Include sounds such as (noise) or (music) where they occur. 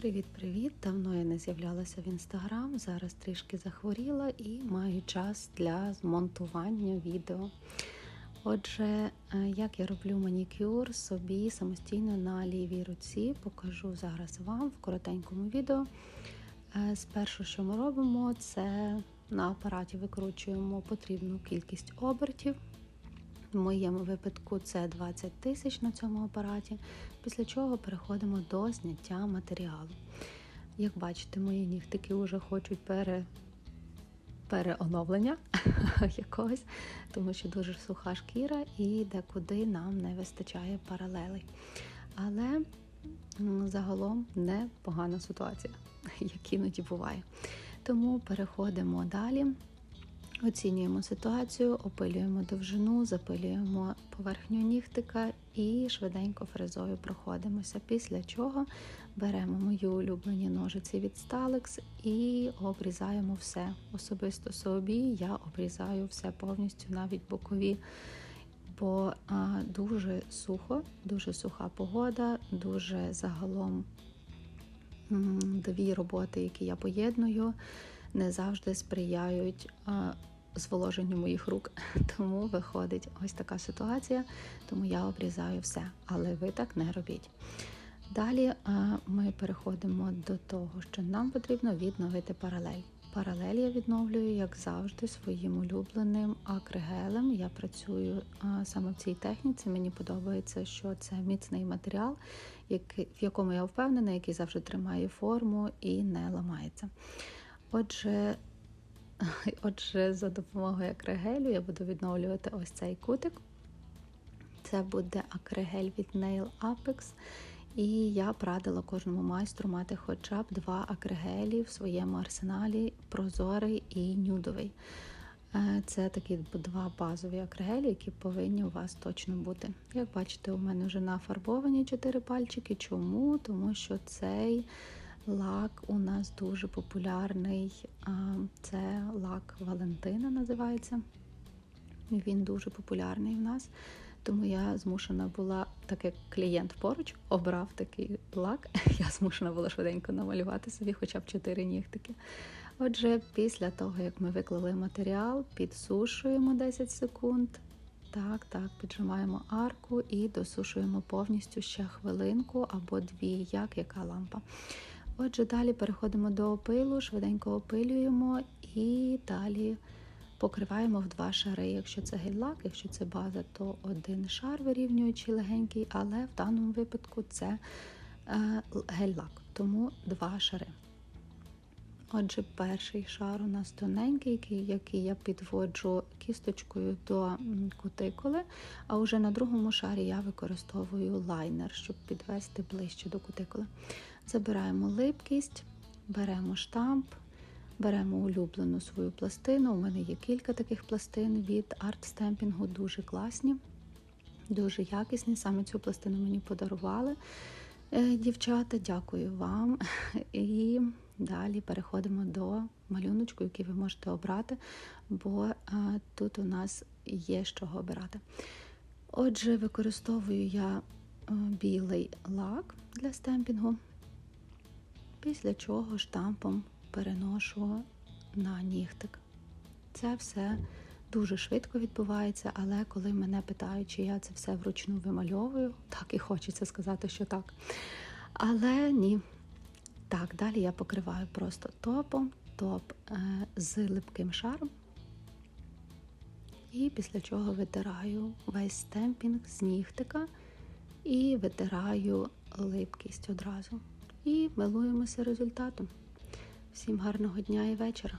Привіт-привіт! Давно я не з'являлася в інстаграм. Зараз трішки захворіла і маю час для змонтування відео. Отже, е, як я роблю манікюр собі самостійно на лівій руці, покажу зараз вам в коротенькому відео. Е, Спершу, що ми робимо, це на апараті викручуємо потрібну кількість обертів. В моєму випадку це 20 тисяч на цьому апараті, після чого переходимо до зняття матеріалу. Як бачите, мої нігтики вже хочуть пере... переоновлення (laughs) якогось, тому що дуже суха шкіра і декуди нам не вистачає паралелей. Але загалом не погана ситуація, (laughs) як іноді буває. Тому переходимо далі. Оцінюємо ситуацію, опилюємо довжину, запилюємо поверхню нігтика і швиденько фрезою проходимося. Після чого беремо мої улюблені ножиці від Stalex і обрізаємо все. Особисто собі я обрізаю все повністю, навіть бокові, бо а, дуже сухо, дуже суха погода, дуже загалом дві роботи, які я поєдную. Не завжди сприяють зволоженню моїх рук. (laughs) Тому виходить ось така ситуація, тому я обрізаю все, але ви так не робіть. Далі ми переходимо до того, що нам потрібно відновити паралель. Паралель я відновлюю, як завжди, своїм улюбленим акригелем. Я працюю саме в цій техніці. Мені подобається, що це міцний матеріал, в якому я впевнена, який завжди тримає форму і не ламається. Отже, (laughs) Отже, за допомогою акригелю я буду відновлювати ось цей кутик. Це буде акригель від Nail Apex. І я б радила кожному майстру мати хоча б два акригелі в своєму арсеналі прозорий і нюдовий. Е, це такі два базові акригелі, які повинні у вас точно бути. Як бачите, у мене вже нафарбовані чотири пальчики. Чому? Тому що цей Лак у нас дуже популярний. Це лак Валентина називається. Він дуже популярний в нас, тому я змушена була, так як клієнт поруч обрав такий лак, (laughs) я змушена була швиденько намалювати собі хоча б 4 нігтики. Отже, після того, як ми виклали матеріал, підсушуємо 10 секунд. Так, так, піджимаємо арку і досушуємо повністю ще хвилинку або дві, як яка лампа. Отже, далі переходимо до опилу, швиденько опилюємо і далі покриваємо в два шари. Якщо це гель-лак, якщо це база, то один шар вирівнюючий легенький, але в даному випадку це е, гель-лак, тому два шари. Отже, перший шар у нас тоненький, який я підводжу кісточкою до кутикули, а вже на другому шарі я використовую лайнер, щоб підвести ближче до кутикули. Забираємо липкість, беремо штамп, беремо улюблену свою пластину. У мене є кілька таких пластин від арт-стемпінгу, дуже класні, дуже якісні. Саме цю пластину мені подарували. Е, дівчата, дякую вам. (laughs) І далі переходимо до малюночку, який ви можете обрати, бо е, тут у нас є з чого обирати. Отже, використовую я е, білий лак для стемпінгу, після чого штампом переношу на нігтик. Це все дуже швидко відбувається, але коли мене питають, чи я це все вручну вимальовую, так і хочеться сказати, що так. Але ні. Так, далі я покриваю просто топом, топ е, з липким шаром. І після чого витираю весь стемпінг з нігтика і витираю липкість одразу. І милуємося результатом. Всім гарного дня і вечора!